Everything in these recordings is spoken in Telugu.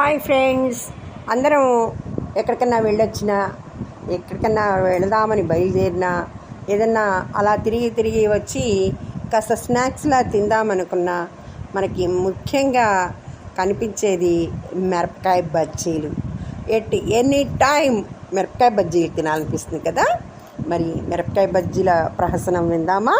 Hi friends. అందరం ఎక్కడికన్నా వెళ్ళొచ్చినా ఎక్కడికన్నా వెళదామని బయలుదేరినా ఏదన్నా అలా తిరిగి తిరిగి వచ్చి కాస్త స్నాక్స్లా తిందామనుకున్నా మనకి ముఖ్యంగా కనిపించేది మిరపకాయ బజ్జీలు. ఎట్టి ఎనీ టైం మిరపకాయ బజ్జీలు తినాలనిపిస్తుంది కదా? మరి మిరపకాయ బజ్జీల ప్రహసనం విందామా?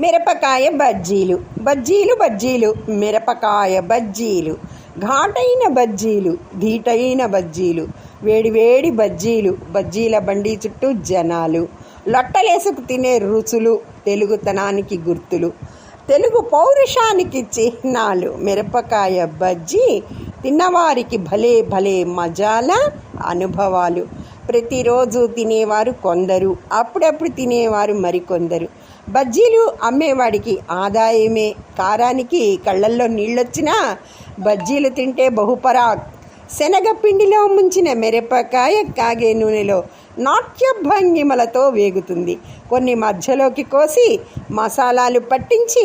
మిరపకాయ బజ్జీలు. బజ్జీలు బజ్జీలు మిరపకాయ బజ్జీలు. ఘాటైన బజ్జీలు ధీటైన బజ్జీలు వేడివేడి బజ్జీలు బజ్జీల బండి చుట్టూ జనాలు. లొట్టలేసుకు తినే రుచులు తెలుగుతనానికి గుర్తులు. తెలుగు పౌరుషానికి చిహ్నాలు. మిరపకాయ బజ్జీ తిన్నవారికి భలే భలే మజాల అనుభవాలు. ప్రతిరోజు తినేవారు కొందరు అప్పుడప్పుడు తినేవారు మరికొందరు. బజ్జీలు అమ్మేవాడికి ఆదాయమే. కారానికి కళ్ళల్లో నీళ్ళొచ్చినా బజ్జీలు తింటే బహుపరాక్ శనగపిండిలో ముంచిన మిరపకాయ కాగే నూనెలో నాట్య భంగిమలతో వేగుతుంది. కొన్ని మధ్యలోకి కోసి మసాలాలు పట్టించి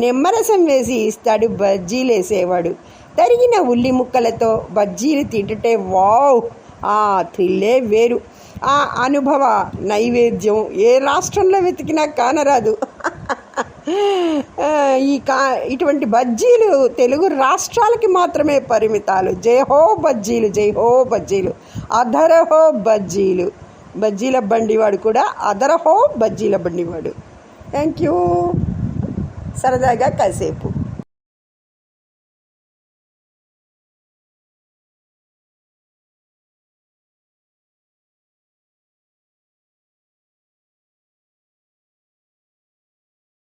నిమ్మరసం వేసి ఇస్తాడు బజ్జీలేసేవాడు. తరిగిన ఉల్లి ముక్కలతో బజ్జీలు తింటుంటే వావ్! ఆ థ్రిల్లే వేరు. ఆ అనుభవ నైవేద్యం ఏ రాష్ట్రంలో వెతికినా కానరాదు. ఈ కా ఇటువంటి బజ్జీలు తెలుగు రాష్ట్రాలకి మాత్రమే పరిమితాలు. జయహో బజ్జీలు జయహో బజ్జీలు. అధరహో బజ్జీలు. బజ్జీల బండివాడు కూడా అదరహో బజ్జీల బండివాడు. థ్యాంక్ యూ సరదాగా కాసేపు.